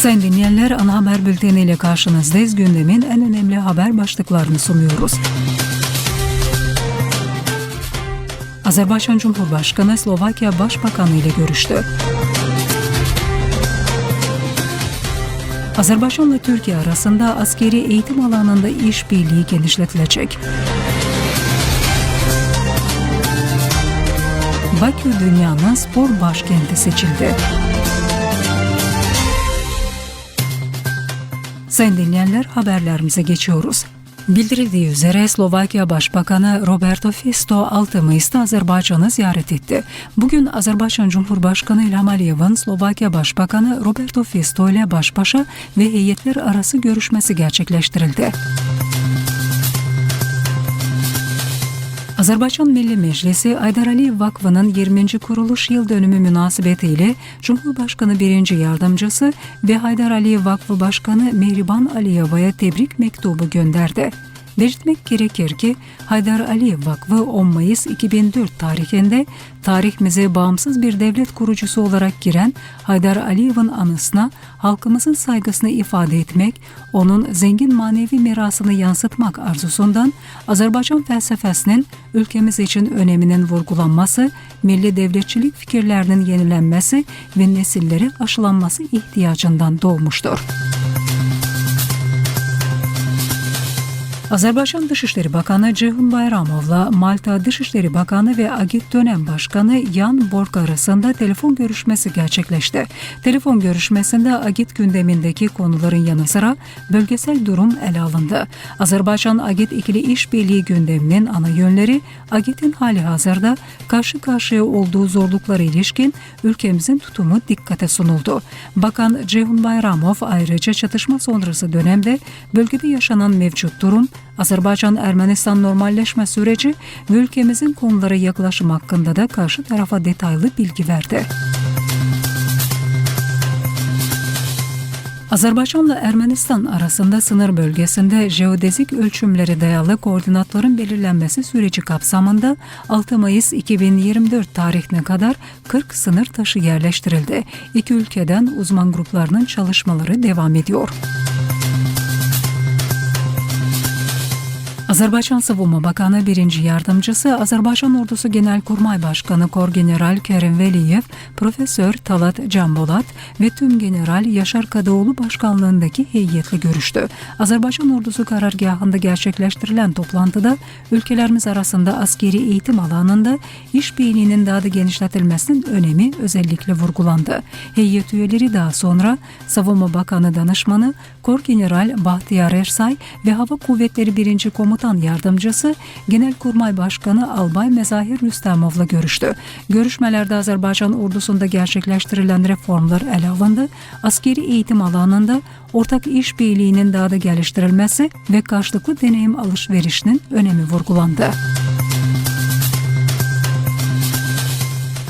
Sayın dinleyenler ana haber bülteniyle karşınızdayız. Gündemin en önemli haber başlıklarını sunuyoruz. Azerbaycan Cumhurbaşkanı Slovakya Başbakanı ile görüştü. Azerbaycanla Türkiye arasında askeri eğitim alanında işbirliği genişletilecek. Bakü dünyanın spor başkenti seçildi. Sayın dinleyenler haberlerimize geçiyoruz. Bildirildiği üzere Slovakya Başbakanı Roberto Fico 6 Mayıs'ta Azerbaycan'ı ziyaret etti. Bugün Azerbaycan Cumhurbaşkanı İlham Aliyev'in Slovakya Başbakanı Roberto Fico ile baş başa ve heyetler arası görüşmesi gerçekleştirildi. Azerbaycan Milli Meclisi Aydar Aliyev Vakfı'nın 20. kuruluş yıl dönümü münasebetiyle Cumhurbaşkanı 1. Yardımcısı ve Haydar Aliyev Vakfı Başkanı Mehriban Aliyeva'ya tebrik mektubu gönderdi. Belirtmek gerekir ki Haydar Aliyev Vakfı 10 Mayıs 2004 tarihinde tarihimize bağımsız bir devlet kurucusu olarak giren Haydar Aliyev'in anısına halkımızın saygısını ifade etmek, onun zengin manevi mirasını yansıtmak arzusundan Azerbaycan felsefesinin ülkemiz için öneminin vurgulanması, milli devletçilik fikirlerinin yenilenmesi ve nesillere aşılanması ihtiyacından doğmuştur. Azerbaycan Dışişleri Bakanı Ceyhun Bayramov'la Malta Dışişleri Bakanı ve Agit dönem başkanı Jan Borg arasında telefon görüşmesi gerçekleşti. Telefon görüşmesinde Agit gündemindeki konuların yanı sıra bölgesel durum ele alındı. Azerbaycan-Agit ikili işbirliği gündeminin ana yönleri Agit'in hali hazırda karşı karşıya olduğu zorluklara ilişkin ülkemizin tutumu dikkate sunuldu. Bakan Ceyhun Bayramov ayrıca çatışma sonrası dönemde bölgede yaşanan mevcut durum, Azerbaycan-Ermenistan normalleşme süreci ve ülkemizin konulara yaklaşım hakkında da karşı tarafa detaylı bilgi verdi. Azerbaycanla Ermenistan arasında sınır bölgesinde jeodezik ölçümlere dayalı koordinatların belirlenmesi süreci kapsamında 6 Mayıs 2024 tarihine kadar 40 sınır taşı yerleştirildi. İki ülkeden uzman gruplarının çalışmaları devam ediyor. Azerbaycan Savunma Bakanı 1. Yardımcısı Azerbaycan Ordusu Genelkurmay Başkanı Korgeneral Kerim Veliyev, Profesör Talat Canbolat ve Tüm General Yaşar Kadıoğlu başkanlığındaki heyetle görüştü. Azerbaycan Ordusu karargahında gerçekleştirilen toplantıda ülkelerimiz arasında askeri eğitim alanında işbirliğinin daha da genişletilmesinin önemi özellikle vurgulandı. Heyet üyeleri daha sonra Savunma Bakanı Danışmanı Korgeneral Bahtiyar Ersay ve Hava Kuvvetleri 1. Komutan Komutan Yardımcısı Genelkurmay Başkanı Albay Mezahir Rüstemov'la görüştü. Görüşmelerde Azerbaycan ordusunda gerçekleştirilen reformlar ele alındı. Askeri eğitim alanında ortak işbirliğinin daha da geliştirilmesi ve karşılıklı deneyim alışverişinin önemi vurgulandı.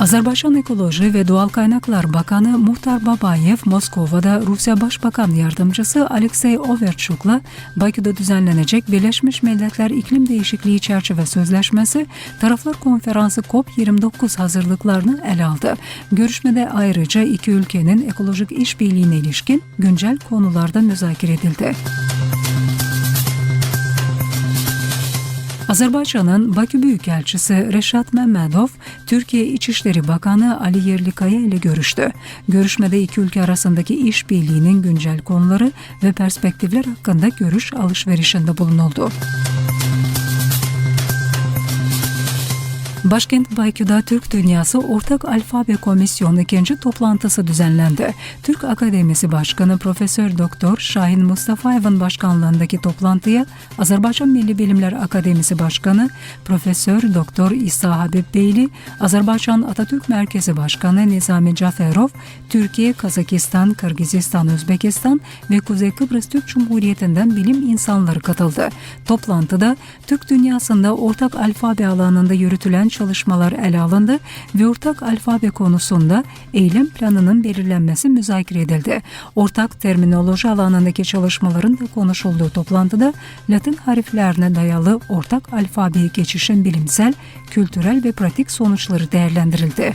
Azerbaycan Ekoloji ve Doğal Kaynaklar Bakanı Muhtar Babayev, Moskova'da Rusya Başbakan Yardımcısı Alexey Overchuk'la Bakü'de düzenlenecek Birleşmiş Milletler İklim Değişikliği Çerçeve Sözleşmesi Taraflar Konferansı COP29 hazırlıklarını ele aldı. Görüşmede ayrıca iki ülkenin ekolojik işbirliğine ilişkin güncel konularda müzakere edildi. Azerbaycan'ın Bakü Büyükelçisi Reşat Mehmedov, Türkiye İçişleri Bakanı Ali Yerlikaya ile görüştü. Görüşmede iki ülke arasındaki işbirliğinin güncel konuları ve perspektifler hakkında görüş alışverişinde bulunuldu. Başkent Bakü'de Türk Dünyası Ortak Alfabe Komisyonu ikinci toplantısı düzenlendi. Türk Akademisi Başkanı Profesör Doktor Şahin Mustafayev'in başkanlığındaki toplantıya Azerbaycan Milli Bilimler Akademisi Başkanı Profesör Doktor İsa Habib Beyli, Azerbaycan Atatürk Merkezi Başkanı Nizami Caferov, Türkiye, Kazakistan, Kırgızistan, Özbekistan ve Kuzey Kıbrıs Türk Cumhuriyeti'nden bilim insanları katıldı. Toplantıda Türk dünyasında ortak alfabe alanında yürütülen çalışmalar ele alındı ve ortak alfabe konusunda eylem planının belirlenmesi müzakere edildi. Ortak terminoloji alanındaki çalışmaların da konuşulduğu toplantıda Latin harflerine dayalı ortak alfabeye geçişin bilimsel, kültürel ve pratik sonuçları değerlendirildi.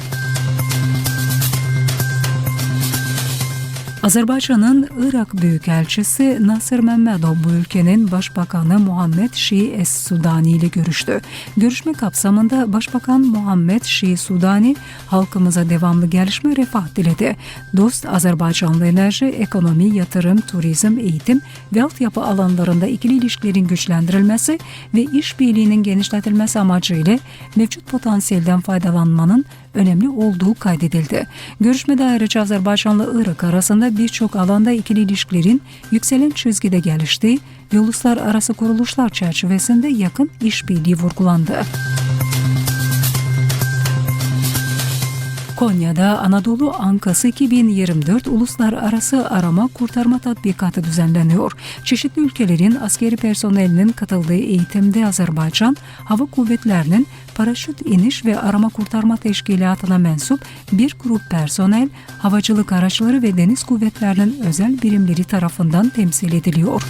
Azerbaycan'ın Irak Büyükelçisi Nasır Mehmedov bu ülkenin Başbakanı Muhammed Şii Es-Sudani ile görüştü. Görüşme kapsamında Başbakan Muhammed Şii Sudani halkımıza devamlı gelişme refah diledi. Dost Azerbaycanlı enerji, ekonomi, yatırım, turizm, eğitim ve altyapı alanlarında ikili ilişkilerin güçlendirilmesi ve işbirliğinin genişletilmesi amacıyla mevcut potansiyelden faydalanmanın önemli olduğu kaydedildi. Görüşmede ayrıca Azerbaycan'la Irak arasında birçok alanda ikili ilişkilerin yükselen çizgide geliştiği ve uluslararası kuruluşlar çerçevesinde yakın işbirliği vurgulandı. Konya'da Anadolu Ankası 2024 Uluslararası Arama Kurtarma Tatbikatı düzenleniyor. Çeşitli ülkelerin askeri personelinin katıldığı eğitimde Azerbaycan Hava Kuvvetleri'nin paraşüt iniş ve arama kurtarma teşkilatına mensup bir grup personel, havacılık araçları ve deniz kuvvetlerinin özel birimleri tarafından temsil ediliyor.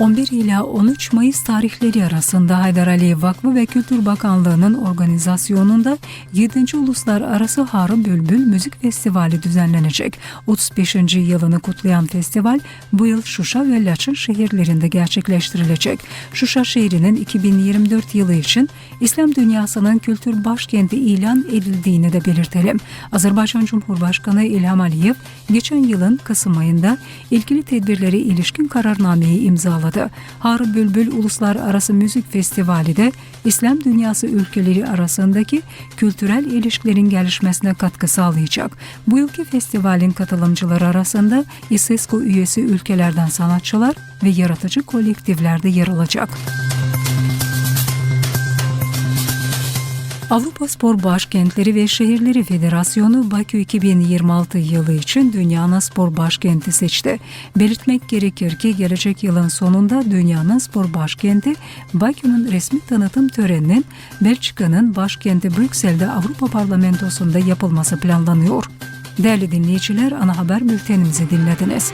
11 ila 13 Mayıs tarihleri arasında Haydar Aliyev Vakfı ve Kültür Bakanlığı'nın organizasyonunda 7. Uluslararası Harı Bülbül Müzik Festivali düzenlenecek. 35. yılını kutlayan festival bu yıl Şuşa ve Laçın şehirlerinde gerçekleştirilecek. Şuşa şehrinin 2024 yılı için İslam dünyasının kültür başkenti ilan edildiğini de belirtelim. Azerbaycan Cumhurbaşkanı İlham Aliyev geçen yılın Kasım ayında ilgili tedbirleri ilişkin kararnameyi imzaladı sağladı. Harun Bülbül Uluslararası Müzik Festivali de İslam dünyası ülkeleri arasındaki kültürel ilişkilerin gelişmesine katkı sağlayacak. Bu yılki festivalin katılımcıları arasında İSESCO üyesi ülkelerden sanatçılar ve yaratıcı kolektifler de yer alacak. Avrupa Spor Başkentleri ve Şehirleri Federasyonu Bakü 2026 yılı için dünyanın spor başkenti seçti. Belirtmek gerekir ki gelecek yılın sonunda dünyanın spor başkenti Bakü'nün resmi tanıtım töreninin Belçika'nın başkenti Brüksel'de Avrupa Parlamentosu'nda yapılması planlanıyor. Değerli dinleyiciler ana haber bültenimizi dinlediniz.